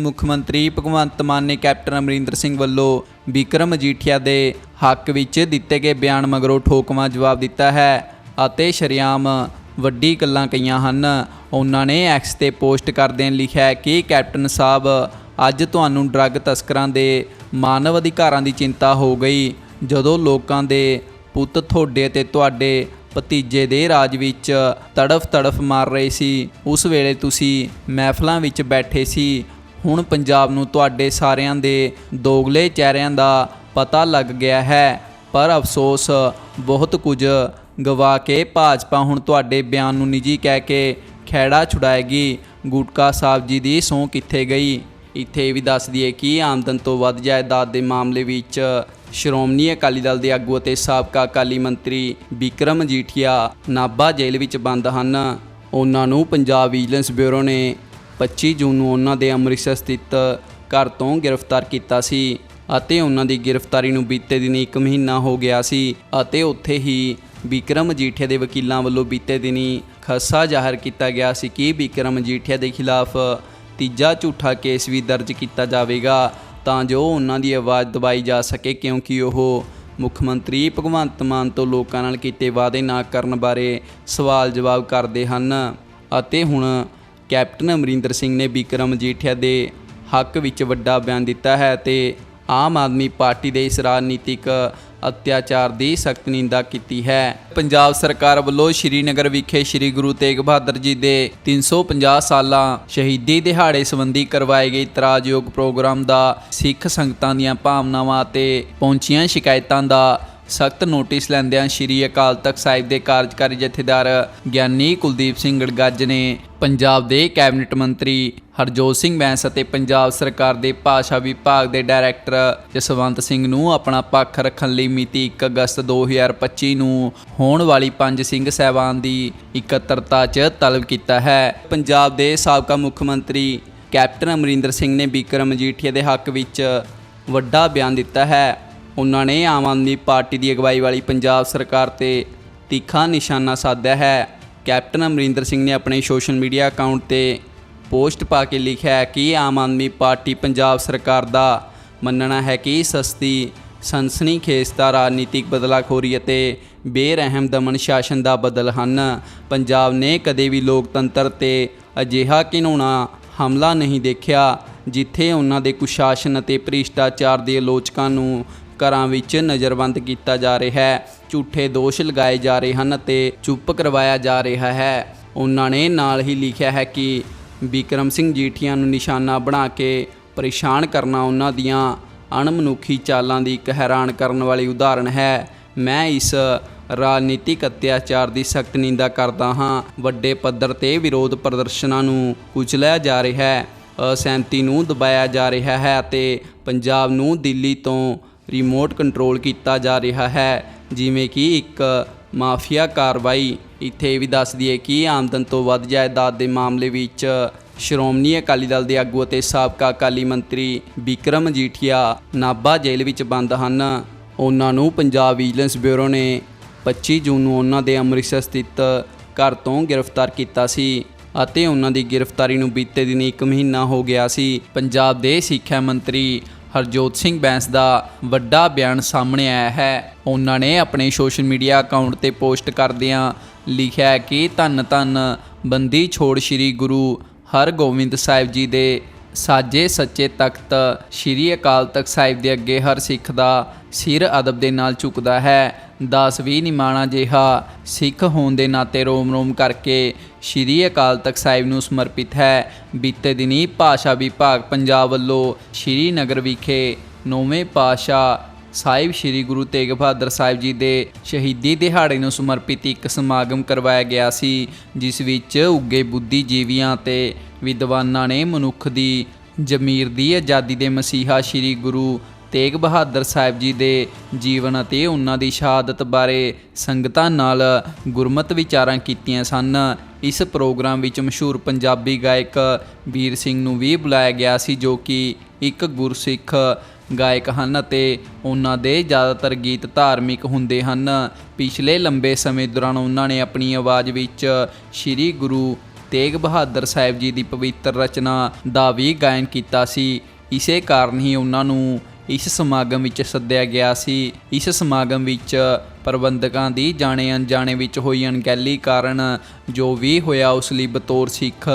ਮੁੱਖ ਮੰਤਰੀ ਭਗਵੰਤ ਮਾਨ ਨੇ ਕੈਪਟਨ ਅਮਰਿੰਦਰ ਸਿੰਘ ਵੱਲੋਂ ਵਿਕਰਮ ਮਜੀਠੀਆ ਦੇ ਹੱਕ ਵਿੱਚ ਦਿੱਤੇ ਗਏ ਬਿਆਨ ਮਗਰੋਂ ਠੋਕਵਾਂ ਜਵਾਬ ਦਿੱਤਾ ਹੈ ਅਤੇ ਸ਼ਰੇਆਮ ਵੱਡੀ ਗੱਲਾਂ ਕਹੀਆਂ ਹਨ। ਉਹਨਾਂ ਨੇ ਐਕਸ ਤੇ ਪੋਸਟ ਕਰਦਿਆਂ ਲਿਖਿਆ ਕਿ ਕੈਪਟਨ ਸਾਹਿਬ, ਅੱਜ ਤੁਹਾਨੂੰ ਡਰੱਗ ਤਸਕਰਾਂ ਦੇ ਮਾਨਵ ਅਧਿਕਾਰਾਂ ਦੀ ਚਿੰਤਾ ਹੋ ਗਈ। ਜਦੋਂ ਲੋਕਾਂ ਦੇ ਪੁੱਤ ਤੁਹਾਡੇ ਤੇ ਤੁਹਾਡੇ ਭਤੀਜੇ ਦੇ ਰਾਜ ਵਿੱਚ ਤੜਫ ਤੜਫ ਮਾਰ ਰਹੇ ਸੀ, ਉਸ ਵੇਲੇ ਤੁਸੀਂ ਮਹਿਫਲਾਂ ਵਿੱਚ ਬੈਠੇ ਸੀ। ਹੁਣ ਪੰਜਾਬ ਨੂੰ ਤੁਹਾਡੇ ਸਾਰਿਆਂ ਦੇ ਦੋਗਲੇ ਚਿਹਰਿਆਂ ਦਾ ਪਤਾ ਲੱਗ ਗਿਆ ਹੈ। ਪਰ ਅਫਸੋਸ, ਬਹੁਤ ਕੁਝ ਗਵਾ ਕੇ ਭਾਜਪਾ ਹੁਣ ਤੁਹਾਡੇ ਬਿਆਨ ਨੂੰ ਨਿੱਜੀ ਕਹਿ ਕੇ ਖੈੜਾ ਛੁਡਾਏਗੀ। ਗੁਟਕਾ ਸਾਹਿਬ ਜੀ ਦੀ ਸਹੁੰ ਕਿੱਥੇ ਗਈ? ਇੱਥੇ ਇਹ ਵੀ ਦੱਸ ਦਈਏ ਕਿ ਆਮਦਨ ਤੋਂ ਵੱਧ ਜਾਇਦਾਦ ਦੇ ਮਾਮਲੇ ਵਿੱਚ ਸ਼੍ਰੋਮਣੀ ਅਕਾਲੀ ਦਲ ਦੇ ਆਗੂ ਅਤੇ ਸਾਬਕਾ ਅਕਾਲੀ ਮੰਤਰੀ ਵਿਕਰਮ ਜੀਠੀਆ ਨਾਭਾ ਜੇਲ੍ਹ ਵਿੱਚ ਬੰਦ ਹਨ। ਉਹਨਾਂ ਨੂੰ ਪੰਜਾਬ ਵਿਜੀਲੈਂਸ ਬਿਊਰੋ ਨੇ 25 ਜੂਨ ਨੂੰ ਉਹਨਾਂ ਦੇ ਅੰਮ੍ਰਿਤਸਰ ਸਥਿਤ ਘਰ ਤੋਂ ਗ੍ਰਿਫਤਾਰ ਕੀਤਾ ਸੀ ਅਤੇ ਉਹਨਾਂ ਦੀ ਗ੍ਰਿਫਤਾਰੀ ਨੂੰ ਬੀਤੇ ਦਿਨੀ 1 ਮਹੀਨਾ ਹੋ ਗਿਆ ਸੀ ਅਤੇ ਉੱਥੇ ਹੀ ਵਿਕਰਮ ਮਜੀਠੀਆ ਦੇ ਵਕੀਲਾਂ ਵੱਲੋਂ ਬੀਤੇ ਦਿਨੀ ਖਸਾ ਜ਼ਾਹਰ ਕੀਤਾ ਗਿਆ ਸੀ ਕਿ ਵਿਕਰਮ ਮਜੀਠੀਆ ਦੇ ਖਿਲਾਫ ਤੀਜਾ ਝੂਠਾ ਕੇਸ ਵੀ ਦਰਜ ਕੀਤਾ ਜਾਵੇਗਾ ਤਾਂ ਜੋ ਉਹਨਾਂ ਦੀ ਆਵਾਜ਼ ਦਬਾਈ ਜਾ ਸਕੇ ਕਿਉਂਕਿ ਉਹ ਮੁੱਖ ਮੰਤਰੀ ਭਗਵੰਤ ਮਾਨ ਤੋਂ ਲੋਕਾਂ ਨਾਲ ਕੀਤੇ ਵਾਅਦੇ ਨਾ ਕਰਨ ਬਾਰੇ ਸਵਾਲ ਜਵਾਬ ਕਰਦੇ ਹਨ ਅਤੇ ਹੁਣ ਕੈਪਟਨ ਅਮਰਿੰਦਰ ਸਿੰਘ ਨੇ ਵਿਕਰਮ ਮਜੀਠੀਆ ਦੇ ਹੱਕ ਵਿੱਚ ਵੱਡਾ ਬਿਆਨ ਦਿੱਤਾ ਹੈ ਤੇ ਆਮ ਆਦਮੀ ਪਾਰਟੀ ਦੇ ਇਸ ਰਾਜਨੀਤਿਕ ਅਤਿਆਚਾਰ ਦੀ ਸਖਤ ਨਿੰਦਾ ਕੀਤੀ ਹੈ। ਪੰਜਾਬ ਸਰਕਾਰ ਵੱਲੋਂ ਸ਼੍ਰੀਨਗਰ ਵਿਖੇ ਸ਼੍ਰੀ ਗੁਰੂ ਤੇਗ ਬਹਾਦਰ ਜੀ ਦੇ 350 ਸਾਲਾਂ ਸ਼ਹੀਦੀ ਦਿਹਾੜੇ ਸੰਬੰਧੀ ਕਰਵਾਏ ਗਏ ਇਤਰਾਜ਼ਯੋਗ ਪ੍ਰੋਗਰਾਮ ਦਾ ਸਿੱਖ ਸੰਗਤਾਂ ਦੀਆਂ ਭਾਵਨਾਵਾਂ ਅਤੇ ਪਹੁੰਚੀਆਂ ਸ਼ਿਕਾਇਤਾਂ ਦਾ ਸਖਤ ਨੋਟਿਸ ਲੈਂਦਿਆਂ ਸ਼੍ਰੀ ਅਕਾਲ ਤਖਤ ਸਾਹਿਬ ਦੇ ਕਾਰਜਕਾਰੀ ਜਥੇਦਾਰ ਗਿਆਨੀ ਕੁਲਦੀਪ ਸਿੰਘ ਗੜਗੱਜ ਨੇ ਪੰਜਾਬ ਦੇ ਕੈਬਨਿਟ ਮੰਤਰੀ ਹਰਜੋਤ ਸਿੰਘ ਬੈਂਸ ਅਤੇ ਪੰਜਾਬ ਸਰਕਾਰ ਦੇ ਭਾਸ਼ਾ ਵਿਭਾਗ ਦੇ ਡਾਇਰੈਕਟਰ ਜਸਵੰਤ ਸਿੰਘ ਨੂੰ ਆਪਣਾ ਪੱਖ ਰੱਖਣ ਲਈ ਮਿਤੀ 1 ਅਗਸਤ 2025 ਨੂੰ ਹੋਣ ਵਾਲੀ ਪੰਜ ਸਿੰਘ ਸਹਿਬਾਨ ਦੀ ਇਕੱਤਰਤਾ 'ਚ ਤਲਬ ਕੀਤਾ ਹੈ। ਪੰਜਾਬ ਦੇ ਸਾਬਕਾ ਮੁੱਖ ਮੰਤਰੀ ਕੈਪਟਨ ਅਮਰਿੰਦਰ ਸਿੰਘ ਨੇ ਬਿਕਰਮ ਮਜੀਠੀਆ ਦੇ ਹੱਕ ਵਿੱਚ ਵੱਡਾ ਬਿਆਨ ਦਿੱਤਾ ਹੈ। ਉਹਨਾਂ ਨੇ ਆਮ ਆਦਮੀ ਪਾਰਟੀ ਦੀ ਅਗਵਾਈ ਵਾਲੀ ਪੰਜਾਬ ਸਰਕਾਰ ਤੇ ਤਿੱਖਾ ਨਿਸ਼ਾਨਾ ਸਾਧਿਆ ਹੈ। ਕੈਪਟਨ ਅਮਰਿੰਦਰ ਸਿੰਘ ਨੇ ਆਪਣੇ ਸੋਸ਼ਲ ਮੀਡੀਆ ਅਕਾਊਂਟ ਤੇ ਪੋਸਟ ਪਾ ਕੇ ਲਿਖਿਆ ਹੈ ਕਿ ਆਮ ਆਦਮੀ ਪਾਰਟੀ ਪੰਜਾਬ ਸਰਕਾਰ ਦਾ ਮੰਨਣਾ ਹੈ ਕਿ ਸਸਤੀ, ਸਨਸਨੀ ਖੇਸਤਾ ਰਾਜਨੀਤਿਕ ਬਦਲਾਖੋਰੀ ਅਤੇ ਬੇਰਹਿਮ ਦਮਨ ਸ਼ਾਸਨ ਦਾ ਬਦਲ ਹਨ। ਪੰਜਾਬ ਨੇ ਕਦੇ ਵੀ ਲੋਕਤੰਤਰ ਤੇ ਅਜਿਹਾ ਘਿਨਾਉਣਾ ਹਮਲਾ ਨਹੀਂ ਦੇਖਿਆ, ਜਿੱਥੇ ਉਹਨਾਂ ਦੇ ਕੁਸ਼ਾਸਨ ਅਤੇ ਭ੍ਰਿਸ਼ਟਾਚਾਰ ਦੇ ਆਲੋਚਕਾਂ ਨੂੰ ਘਰਾਂ ਵਿੱਚ ਨਜ਼ਰਬੰਦ ਕੀਤਾ ਜਾ ਰਿਹਾ ਹੈ। ਝੂਠੇ ਦੋਸ਼ ਲਗਾਏ ਜਾ ਰਹੇ ਹਨ ਅਤੇ ਚੁੱਪ ਕਰਵਾਇਆ ਜਾ ਰਿਹਾ ਹੈ। ਉਹਨਾਂ ਨੇ ਨਾਲ ਹੀ ਲਿਖਿਆ ਹੈ ਕਿ ਵਿਕਰਮ ਸਿੰਘ ਜੀਠੀਆਂ ਨੂੰ ਨਿਸ਼ਾਨਾ ਬਣਾ ਕੇ ਪਰੇਸ਼ਾਨ ਕਰਨਾ ਉਹਨਾਂ ਦੀਆਂ ਅਣਮਨੁੱਖੀ ਚਾਲਾਂ ਦੀ ਇੱਕ ਹੈਰਾਨ ਕਰਨ ਵਾਲੀ ਉਦਾਹਰਣ ਹੈ। ਮੈਂ ਇਸ ਰਾਜਨੀਤਿਕ ਅਤਿਆਚਾਰ ਦੀ ਸਖਤ ਨਿੰਦਾ ਕਰਦਾ ਹਾਂ। ਵੱਡੇ ਪੱਧਰ ਤੇ ਵਿਰੋਧ ਪ੍ਰਦਰਸ਼ਨਾਂ ਨੂੰ ਕੁਚਲਿਆ ਜਾ ਰਿਹਾ ਹੈ। ਅਸਹਿਮਤੀ ਨੂੰ ਦਬਾਇਆ ਜਾ ਰਿਹਾ ਹੈ ਅਤੇ ਪੰਜਾਬ ਨੂੰ ਦਿੱਲੀ ਤੋਂ ਰਿਮੋਟ ਕੰਟਰੋਲ ਕੀਤਾ ਜਾ ਰਿਹਾ ਹੈ। ਜਿਵੇਂ ਕਿ ਇੱਕ ਮਾਫੀਆ ਕਾਰਵਾਈ। ਇੱਥੇ ਇਹ ਵੀ ਦੱਸ ਦਈਏ ਕਿ ਆਮਦਨ ਤੋਂ ਵੱਧ ਜਾਇਦਾਦ ਦੇ ਮਾਮਲੇ ਵਿੱਚ ਸ਼੍ਰੋਮਣੀ ਅਕਾਲੀ ਦਲ ਦੇ ਆਗੂ ਅਤੇ ਸਾਬਕਾ ਅਕਾਲੀ ਮੰਤਰੀ ਵਿਕਰਮ ਮਜੀਠੀਆ ਨਾਭਾ ਜੇਲ੍ਹ ਵਿੱਚ ਬੰਦ ਹਨ। ਉਹਨਾਂ ਨੂੰ ਪੰਜਾਬ ਵਿਜੀਲੈਂਸ ਬਿਊਰੋ ਨੇ 25 ਜੂਨ ਨੂੰ ਉਹਨਾਂ ਦੇ ਅੰਮ੍ਰਿਤਸਰ ਸਥਿਤ ਘਰ ਤੋਂ ਗ੍ਰਿਫਤਾਰ ਕੀਤਾ ਸੀ ਅਤੇ ਉਹਨਾਂ ਦੀ ਗ੍ਰਿਫਤਾਰੀ ਨੂੰ ਬੀਤੇ ਦਿਨ 1 ਮਹੀਨਾ ਹੋ ਗਿਆ ਸੀ। ਪੰਜਾਬ ਦੇ ਸਿੱਖਿਆ ਮੰਤਰੀ ਹਰਜੋਤ ਸਿੰਘ ਬੈਂਸ ਦਾ ਵੱਡਾ ਬਿਆਨ ਸਾਹਮਣੇ ਆਇਆ ਹੈ। ਉਹਨਾਂ ਨੇ ਆਪਣੇ ਸੋਸ਼ਲ ਮੀਡੀਆ ਅਕਾਊਂਟ ਤੇ ਪੋਸਟ ਕਰਦਿਆਂ ਲਿਖਿਆ ਹੈ ਕਿ ਧੰਨ ਧੰਨ ਬੰਦੀ ਛੋੜ ਸ੍ਰੀ ਗੁਰੂ ਹਰਗੋਬਿੰਦ ਸਾਹਿਬ ਜੀ ਦੇ ਸਾਜੇ ਸੱਚੇ ਤਖਤ ਸ੍ਰੀ ਅਕਾਲ ਤਖਤ ਸਾਹਿਬ ਦੇ ਅੱਗੇ ਹਰ ਸਿੱਖ ਦਾ ਸਿਰ ਅਦਬ ਦੇ ਨਾਲ ਝੁਕਦਾ ਹੈ। ਦਾਸ ਵੀ ਨਿਮਾਣਾ ਜਿਹਾ, ਸਿੱਖ ਹੋਣ ਦੇ ਨਾਤੇ ਰੋਮ ਰੋਮ ਕਰਕੇ ਸ੍ਰੀ ਅਕਾਲ ਤਖਤ ਸਾਹਿਬ ਨੂੰ ਸਮਰਪਿਤ ਹੈ। ਬੀਤੇ ਦਿਨੀ ਭਾਸ਼ਾ ਵਿਭਾਗ ਪੰਜਾਬ ਵੱਲੋਂ ਸ੍ਰੀ ਨਗਰ ਵਿਖੇ ਨੌਵੇਂ ਪਾਸ਼ਾ ਸਾਹਿਬ ਸ੍ਰੀ ਗੁਰੂ ਤੇਗ ਬਹਾਦਰ ਸਾਹਿਬ ਜੀ ਦੇ ਸ਼ਹੀਦੀ ਦਿਹਾੜੇ ਨੂੰ ਸਮਰਪਿਤ ਇੱਕ ਸਮਾਗਮ ਕਰਵਾਇਆ ਗਿਆ ਸੀ, ਜਿਸ ਵਿੱਚ ਉੱਗੇ ਬੁੱਧੀਜੀਵੀਆਂ ਤੇ ਵਿਦਵਾਨਾਂ ਨੇ ਮਨੁੱਖ ਦੀ ਜ਼ਮੀਰ ਦੀ ਆਜ਼ਾਦੀ ਦੇ ਮਸੀਹਾ ਸ੍ਰੀ ਗੁਰੂ ਤੇਗ ਬਹਾਦਰ ਸਾਹਿਬ ਜੀ ਦੇ ਜੀਵਨ ਅਤੇ ਉਹਨਾਂ ਦੀ ਸ਼ਹਾਦਤ ਬਾਰੇ ਸੰਗਤਾਂ ਨਾਲ ਗੁਰਮਤ ਵਿਚਾਰਾਂ ਕੀਤੀਆਂ ਸਨ। ਇਸ ਪ੍ਰੋਗਰਾਮ ਵਿੱਚ ਮਸ਼ਹੂਰ ਪੰਜਾਬੀ ਗਾਇਕ ਵੀਰ ਸਿੰਘ ਨੂੰ ਵੀ ਬੁਲਾਇਆ ਗਿਆ ਸੀ, ਜੋ ਕਿ ਇੱਕ ਗੁਰਸਿੱਖ ਗਾਇਕ ਹਨ ਅਤੇ ਉਹਨਾਂ ਦੇ ਜ਼ਿਆਦਾਤਰ ਗੀਤ ਧਾਰਮਿਕ ਹੁੰਦੇ ਹਨ। ਪਿਛਲੇ ਲੰਬੇ ਸਮੇਂ ਦੌਰਾਨ ਉਹਨਾਂ ਨੇ ਆਪਣੀ ਆਵਾਜ਼ ਵਿੱਚ ਸ੍ਰੀ ਗੁਰੂ ਤੇਗ ਬਹਾਦਰ ਸਾਹਿਬ ਜੀ ਦੀ ਪਵਿੱਤਰ ਰਚਨਾ ਦਾ ਵੀ ਗਾਇਨ ਕੀਤਾ ਸੀ। ਇਸੇ ਕਾਰਨ ਹੀ ਉਹਨਾਂ ਨੂੰ ਇਸ ਸਮਾਗਮ ਵਿੱਚ ਸੱਦਿਆ ਗਿਆ ਸੀ। ਇਸ ਸਮਾਗਮ ਵਿੱਚ ਪ੍ਰਬੰਧਕਾਂ ਦੀ ਜਾਣੇ ਅਣਜਾਣੇ ਵਿੱਚ ਹੋਈ ਅਣਗਹਿਲੀ ਕਾਰਨ ਜੋ ਵੀ ਹੋਇਆ ਉਸ ਲਈ ਬਤੌਰ ਸਿੱਖ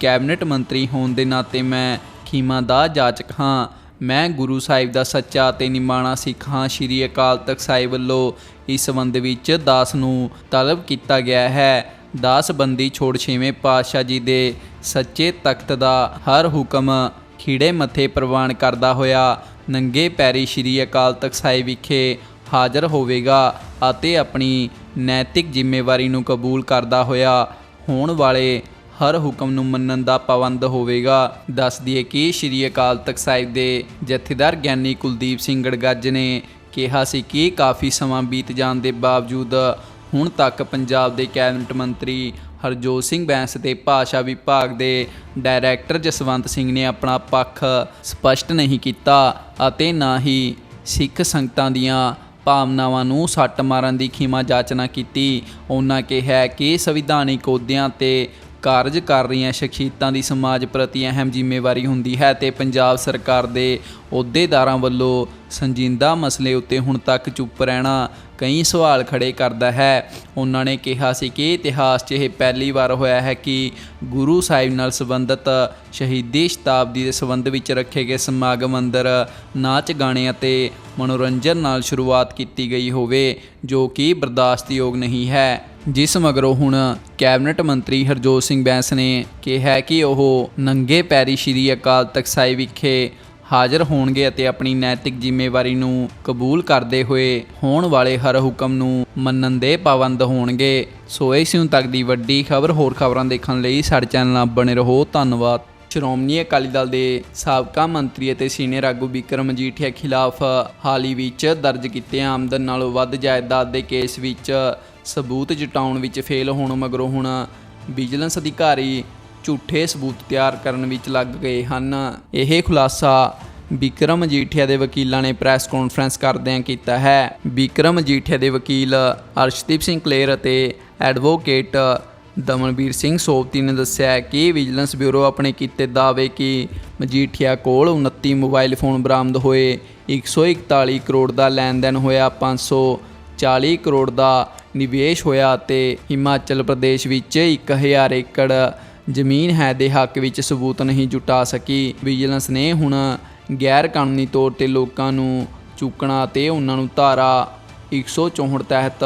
ਕੈਬਨਿਟ ਮੰਤਰੀ ਹੋਣ ਦੇ ਨਾਤੇ ਮੈਂ ਖੀਮਾ ਦਾ ਜਾਚਕ ਹਾਂ। ਮੈਂ ਗੁਰੂ ਸਾਹਿਬ ਦਾ ਸੱਚਾ ਤੇ ਨਿਮਾਣਾ ਸਿੱਖ ਹਾਂ। ਸ਼੍ਰੀ ਅਕਾਲ ਤਖਤ ਸਾਹਿਬ ਵੱਲੋਂ ਇਸ ਸੰਬੰਧ ਵਿੱਚ ਦਾਸ ਨੂੰ ਤਲਬ ਕੀਤਾ ਗਿਆ ਹੈ। ਦਾਸ ਬੰਦੀ ਛੋੜ ਛੇਵੇਂ ਪਾਤਸ਼ਾਹ ਜੀ ਦੇ ਸੱਚੇ ਤਖਤ ਦਾ ਹਰ ਹੁਕਮ ਖੀੜੇ ਮੱਥੇ ਪ੍ਰਵਾਨ ਕਰਦਾ ਹੋਇਆ, ਨੰਗੇ ਪੈਰੀ ਸ਼੍ਰੀ ਅਕਾਲ ਤਖਤ ਸਾਹਿਬ ਵਿਖੇ ਹਾਜ਼ਰ ਹੋਵੇਗਾ ਅਤੇ ਆਪਣੀ ਨੈਤਿਕ ਜ਼ਿੰਮੇਵਾਰੀ ਨੂੰ ਕਬੂਲ ਕਰਦਾ ਹੋਇਆ, ਹੋਣ ਵਾਲੇ ਹਰ ਹੁਕਮ ਨੂੰ ਮੰਨਣ ਦਾ ਪਾਬੰਦ ਹੋਵੇਗਾ। ਦੱਸ ਦਈਏ ਕਿ ਸ਼੍ਰੀ ਅਕਾਲ ਤਖਤ ਸਾਹਿਬ ਦੇ ਜਥੇਦਾਰ ਗਿਆਨੀ ਕੁਲਦੀਪ ਸਿੰਘ ਗੜਗੱਜ ਨੇ ਕਿਹਾ ਸੀ ਕਿ ਕਾਫੀ ਸਮਾਂ ਬੀਤ ਜਾਣ ਦੇ ਬਾਵਜੂਦ ਹੁਣ ਤੱਕ ਪੰਜਾਬ ਦੇ ਕੈਬਨਿਟ ਮੰਤਰੀ ਹਰਜੋਤ ਸਿੰਘ ਬੈਂਸ ਤੇ ਭਾਸ਼ਾ ਵਿਭਾਗ ਦੇ ਡਾਇਰੈਕਟਰ ਜਸਵੰਤ ਸਿੰਘ ਨੇ ਆਪਣਾ ਪੱਖ ਸਪਸ਼ਟ ਨਹੀਂ ਕੀਤਾ ਅਤੇ ਨਾ ਹੀ ਸਿੱਖ ਸੰਗਤਾਂ ਦੀਆਂ ਭਾਵਨਾਵਾਂ ਨੂੰ ਸੱਟ ਮਾਰਨ ਦੀ ਖਿਮਾ ਜਾਚਨਾ ਕੀਤੀ। ਉਹਨਾਂ ਕਿਹਾ ਕਿ ਸੰਵਿਧਾਨਿਕ ਅਹੁਦਿਆਂ ਤੇ ਕਾਰਜ ਕਰ ਰਹੀਆਂ ਸ਼ਖਸੀਅਤਾਂ ਦੀ ਸਮਾਜ ਪ੍ਰਤੀ ਅਹਿਮ ਜ਼ਿੰਮੇਵਾਰੀ ਹੁੰਦੀ ਹੈ ਤੇ ਪੰਜਾਬ ਸਰਕਾਰ ਦੇ ਅਹੁਦੇਦਾਰਾਂ ਵੱਲੋਂ ਸੰਜੀਦਾ ਮਸਲੇ ਉੱਤੇ ਹੁਣ ਤੱਕ ਚੁੱਪ ਰਹਿਣਾ ਕਈ ਸਵਾਲ ਖੜੇ ਕਰਦਾ ਹੈ। ਉਹਨਾਂ ਨੇ ਕਿਹਾ ਸੀ ਕਿ ਇਤਿਹਾਸ 'ਚ ਇਹ ਪਹਿਲੀ ਵਾਰ ਹੋਇਆ ਹੈ ਕਿ ਗੁਰੂ ਸਾਹਿਬ ਨਾਲ ਸੰਬੰਧਿਤ ਸ਼ਹੀਦੀ ਸ਼ਤਾਬਦੀ ਦੇ ਸੰਬੰਧ ਵਿੱਚ ਰੱਖੇ ਗਏ ਸਮਾਗਮ ਅੰਦਰ ਨਾਚ ਗਾਣੇ ਅਤੇ ਮਨੋਰੰਜਨ ਨਾਲ ਸ਼ੁਰੂਆਤ ਕੀਤੀ ਗਈ ਹੋਵੇ, ਜੋ ਕਿ ਬਰਦਾਸ਼ਤਯੋਗ ਨਹੀਂ ਹੈ। ਜਿਸ ਮਗਰੋਂ ਹੁਣ ਕੈਬਨਿਟ ਮੰਤਰੀ ਹਰਜੋਤ ਸਿੰਘ ਬੈਂਸ ਨੇ ਕਿਹਾ ਕਿ ਉਹ ਨੰਗੇ ਪੈਰੀ ਸ਼੍ਰੀ ਅਕਾਲ ਤਖਤ ਸਾਹਿਬ ਵਿਖੇ ਹਾਜ਼ਰ ਹੋਣਗੇ ਅਤੇ ਆਪਣੀ ਨੈਤਿਕ ਜ਼ਿੰਮੇਵਾਰੀ ਨੂੰ ਕਬੂਲ ਕਰਦੇ ਹੋਏ ਹੋਣ ਵਾਲੇ ਹਰ ਹੁਕਮ ਨੂੰ ਮੰਨਣ ਦੇ ਪਾਬੰਦ ਹੋਣਗੇ। ਸੋ ਇਸ ਨੂੰ ਤੱਕ ਦੀ ਵੱਡੀ ਖਬਰ, ਹੋਰ ਖਬਰਾਂ ਦੇਖਣ ਲਈ ਸਾਡੇ ਚੈਨਲ ਨਾਲ ਬਣੇ ਰਹੋ। ਧੰਨਵਾਦ। ਸ਼੍ਰੋਮਣੀ ਅਕਾਲੀ ਦਲ ਦੇ ਸਾਬਕਾ ਮੰਤਰੀ ਅਤੇ ਸੀਨੀਅਰ ਆਗੂ ਬਿਕਰਮ ਮਜੀਠੀਆ ਖਿਲਾਫ ਹਾਲ ਹੀ ਵਿੱਚ ਦਰਜ ਕੀਤੇ ਆਮਦਨ ਨਾਲੋਂ ਵੱਧ ਜਾਇਦਾਦ ਦੇ ਕੇਸ ਵਿੱਚ ਸਬੂਤ ਜਟਾਉਣ ਵਿੱਚ ਫੇਲ ਹੋਣ ਮਗਰੋਂ ਹੁਣ ਵਿਜੀਲੈਂਸ ਅਧਿਕਾਰੀ ਝੂਠੇ ਸਬੂਤ ਤਿਆਰ ਕਰਨ ਵਿੱਚ ਲੱਗ ਗਏ ਹਨ। ਇਹ ਖੁਲਾਸਾ ਬਿਕਰਮ ਮਜੀਠੀਆ ਦੇ ਵਕੀਲਾਂ ਨੇ ਪ੍ਰੈਸ ਕਾਨਫਰੰਸ ਕਰਦਿਆਂ ਕੀਤਾ ਹੈ। ਬਿਕਰਮ ਮਜੀਠੀਆ ਦੇ ਵਕੀਲ ਅਰਸ਼ਦੀਪ ਸਿੰਘ ਕਲੇਰ ਅਤੇ ਐਡਵੋਕੇਟ ਦਮਨਵੀਰ ਸਿੰਘ ਸੋਪਤੀ ਨੇ ਦੱਸਿਆ ਕਿ ਵਿਜੀਲੈਂਸ ਬਿਊਰੋ ਆਪਣੇ ਕੀਤੇ ਦਾਅਵੇ ਕਿ ਮਜੀਠੀਆ ਕੋਲ 29 ਮੋਬਾਈਲ ਫੋਨ ਬਰਾਮਦ ਹੋਏ 141 ਕਰੋੜ ਦਾ ਲੈਣ ਦੇਣ ਹੋਇਆ 540 ਕਰੋੜ ਦਾ ਨਿਵੇਸ਼ ਹੋਇਆ ਅਤੇ ਹਿਮਾਚਲ ਪ੍ਰਦੇਸ਼ ਵਿੱਚ 1000 ਏਕੜ ਜ਼ਮੀਨ ਹੈ ਦੇ ਹੱਕ ਵਿੱਚ ਸਬੂਤ ਨਹੀਂ ਜੁਟਾ ਸਕੀ। ਵਿਜੀਲੈਂਸ ਨੇ ਹੁਣ ਗੈਰ ਕਾਨੂੰਨੀ ਤੌਰ ਤੇ ਲੋਕਾਂ ਨੂੰ ਚੁੱਕਣਾ ਅਤੇ ਉਹਨਾਂ ਨੂੰ ਧਾਰਾ 164 ਤਹਿਤ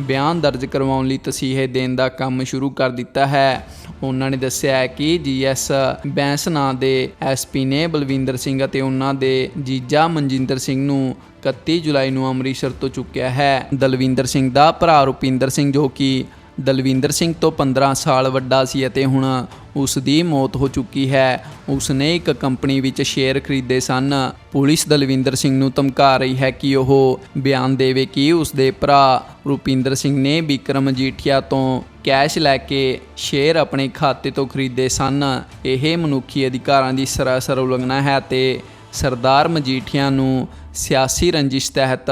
ਬਿਆਨ ਦਰਜ ਕਰਵਾਉਣ ਲਈ ਤਸੀਹੇ ਦੇਣ ਦਾ ਕੰਮ ਸ਼ੁਰੂ ਕਰ ਦਿੱਤਾ ਹੈ। ਉਹਨਾਂ ਨੇ ਦੱਸਿਆ ਹੈ ਕਿ ਜੀਐਸ ਬੈਂਸ ਨਾਂ ਦੇ ਐਸਪੀ ਨੇ ਬਲਵਿੰਦਰ ਸਿੰਘ ਅਤੇ ਉਹਨਾਂ ਦੇ ਜੀਜਾ ਮਨਜਿੰਦਰ ਸਿੰਘ ਨੂੰ 31 ਜੁਲਾਈ ਨੂੰ ਅੰਮ੍ਰਿਤਸਰ ਤੋਂ ਚੁੱਕਿਆ ਹੈ। ਦਲਵਿੰਦਰ ਸਿੰਘ ਦਾ ਭਰਾ ਰੁਪਿੰਦਰ ਸਿੰਘ ਜੋ ਕਿ ਦਲਵਿੰਦਰ ਸਿੰਘ ਤੋਂ 15 ਸਾਲ ਵੱਡਾ ਸੀ ਅਤੇ ਹੁਣ ਉਸ ਦੀ ਮੌਤ ਹੋ ਚੁੱਕੀ ਹੈ। ਉਸ ਨੇ ਇੱਕ ਕੰਪਨੀ ਵਿੱਚ ਸ਼ੇਅਰ ਖਰੀਦੇ ਸਨ। ਪੁਲਿਸ ਦਲਵਿੰਦਰ ਸਿੰਘ ਨੂੰ ਧਮਕਾ ਰਹੀ ਹੈ ਕਿ ਉਹ ਬਿਆਨ ਦੇਵੇ ਕਿ ਉਸ ਦੇ ਭਰਾ ਰੁਪਿੰਦਰ ਸਿੰਘ ਨੇ ਵਿਕਰਮ ਮਜੀਠੀਆ ਤੋਂ ਕੈਸ਼ ਲੈ ਕੇ ਸ਼ੇਅਰ ਆਪਣੇ ਖਾਤੇ ਤੋਂ ਖਰੀਦੇ ਸਨ। ਇਹ ਮਨੁੱਖੀ ਅਧਿਕਾਰਾਂ ਦੀ ਸਰਾਸਰ ਉਲੰਘਣਾ ਹੈ ਤੇ ਸਰਦਾਰ ਮਜੀਠੀਆ ਨੂੰ ਸਿਆਸੀ ਰੰਜਿਸ਼ ਤਹਿਤ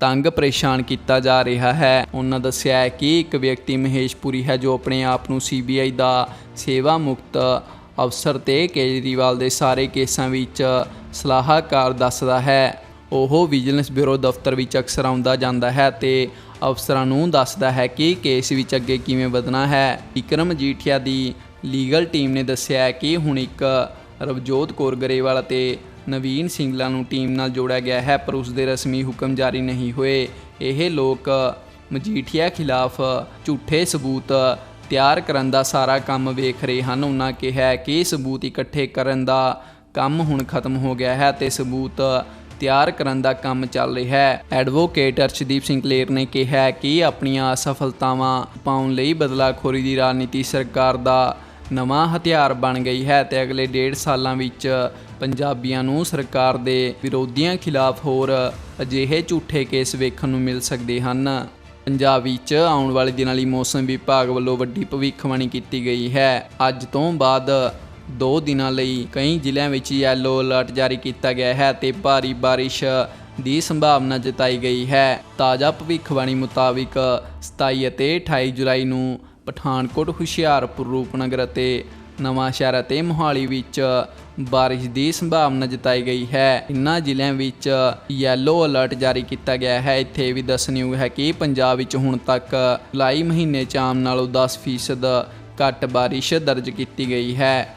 ਤੰਗ ਪਰੇਸ਼ਾਨ ਕੀਤਾ ਜਾ ਰਿਹਾ ਹੈ। ਉਹਨਾਂ ਦੱਸਿਆ ਹੈ ਕਿ ਇੱਕ ਵਿਅਕਤੀ ਮਹੇਸ਼ਪੁਰੀ ਹੈ ਜੋ ਆਪਣੇ ਆਪ ਨੂੰ ਸੀਬੀਆਈ ਦਾ ਸੇਵਾ ਮੁਕਤ ਅਫਸਰ ਤੇ ਕੇਜਰੀਵਾਲ ਦੇ ਸਾਰੇ ਕੇਸਾਂ ਵਿੱਚ ਸਲਾਹਕਾਰ ਦੱਸਦਾ ਹੈ। ਉਹ ਵਿਜੀਲੈਂਸ ਬਿਊਰੋ ਦਫ਼ਤਰ ਵਿੱਚ ਅਕਸਰ ਆਉਂਦਾ ਜਾਂਦਾ ਹੈ ਤੇ ਅਫਸਰਾਂ ਨੂੰ ਦੱਸਦਾ ਹੈ ਕਿ ਕੇਸ ਵਿੱਚ ਅੱਗੇ ਕਿਵੇਂ ਵਧਣਾ ਹੈ। ਵਿਕਰਮ ਜੀਠੀਆ ਦੀ ਲੀਗਲ ਟੀਮ ਨੇ ਦੱਸਿਆ ਕਿ ਹੁਣ ਇੱਕ ਰਵਜੋਤ ਕੌਰ ਗਰੇਵਾਲ ਅਤੇ ਨਵੀਨ ਸਿੰਗਲਾ ਨੂੰ ਟੀਮ ਨਾਲ ਜੋੜਿਆ ਗਿਆ ਹੈ, ਪਰ ਉਸ ਦੇ ਰਸਮੀ ਹੁਕਮ ਜਾਰੀ ਨਹੀਂ ਹੋਏ। ਇਹ ਲੋਕ ਮਜੀਠੀਆ ਖਿਲਾਫ ਝੂਠੇ ਸਬੂਤ ਤਿਆਰ ਕਰਨ ਦਾ ਸਾਰਾ ਕੰਮ ਵੇਖ ਰਹੇ ਹਨ। ਉਹਨਾਂ ਕਿਹਾ ਕਿ ਸਬੂਤ ਇਕੱਠੇ ਕਰਨ ਦਾ ਕੰਮ ਹੁਣ ਖਤਮ ਹੋ ਗਿਆ ਹੈ ਤੇ ਸਬੂਤ ਤਿਆਰ ਕਰਨ ਦਾ ਕੰਮ ਚੱਲ ਰਿਹਾ ਹੈ। ਐਡਵੋਕੇਟ ਅਰਸ਼ਦੀਪ ਸਿੰਘ ਕਲੇਰ ਨੇ ਕਿਹਾ ਕਿ ਆਪਣੀਆਂ ਅਸਫਲਤਾਵਾਂ ਪਾਉਣ ਲਈ ਬਦਲਾਖੋਰੀ ਦੀ ਰਾਜਨੀਤੀ ਸਰਕਾਰ ਦਾ ਨਵਾਂ ਹਥਿਆਰ ਬਣ ਗਈ ਹੈ ਤੇ ਅਗਲੇ ਡੇਢ ਸਾਲਾਂ ਵਿੱਚ ਪੰਜਾਬੀਆਂ ਨੂੰ ਸਰਕਾਰ ਦੇ ਵਿਰੋਧੀਆਂ ਖਿਲਾਫ ਹੋਰ ਅਜਿਹੇ ਝੂਠੇ ਕੇਸ ਵੇਖਣ ਨੂੰ ਮਿਲ ਸਕਦੇ ਹਨ। ਪੰਜਾਬ ਵਿੱਚ ਆਉਣ ਵਾਲੇ ਦਿਨਾਂ ਲਈ ਮੌਸਮ ਵਿਭਾਗ ਵੱਲੋਂ ਵੱਡੀ ਭਵਿੱਖਬਾਣੀ ਕੀਤੀ ਗਈ ਹੈ। ਅੱਜ ਤੋਂ ਬਾਅਦ ਦੋ ਦਿਨਾਂ ਲਈ ਕਈ ਜ਼ਿਲ੍ਹਿਆਂ ਵਿੱਚ ਯੈਲੋ ਅਲਰਟ ਜਾਰੀ ਕੀਤਾ ਗਿਆ ਹੈ ਤੇ ਭਾਰੀ ਬਾਰਿਸ਼ ਦੀ ਸੰਭਾਵਨਾ ਜਤਾਈ ਗਈ ਹੈ। ਤਾਜ਼ਾ ਭਵਿੱਖਬਾਣੀ ਮੁਤਾਬਿਕ 27 ਅਤੇ 28 ਜੁਲਾਈ ਨੂੰ ਪਠਾਨਕੋਟ, ਹੁਸ਼ਿਆਰਪੁਰ, ਰੂਪਨਗਰ ਅਤੇ ਨਵਾਂ ਸ਼ਹਿਰ ਅਤੇ ਮੋਹਾਲੀ ਵਿੱਚ ਬਾਰਿਸ਼ ਦੀ ਸੰਭਾਵਨਾ ਜਤਾਈ ਗਈ ਹੈ। ਇਨ੍ਹਾਂ ਜ਼ਿਲ੍ਹਿਆਂ ਵਿੱਚ ਯੈਲੋ ਅਲਰਟ ਜਾਰੀ ਕੀਤਾ ਗਿਆ ਹੈ। ਇੱਥੇ ਇਹ ਵੀ ਦੱਸਣਯੋਗ ਹੈ ਕਿ ਪੰਜਾਬ ਵਿੱਚ ਹੁਣ ਤੱਕ ਜੁਲਾਈ ਮਹੀਨੇ 'ਚ ਆਮ ਨਾਲੋਂ 10% ਘੱਟ ਬਾਰਿਸ਼ ਦਰਜ ਕੀਤੀ ਗਈ ਹੈ।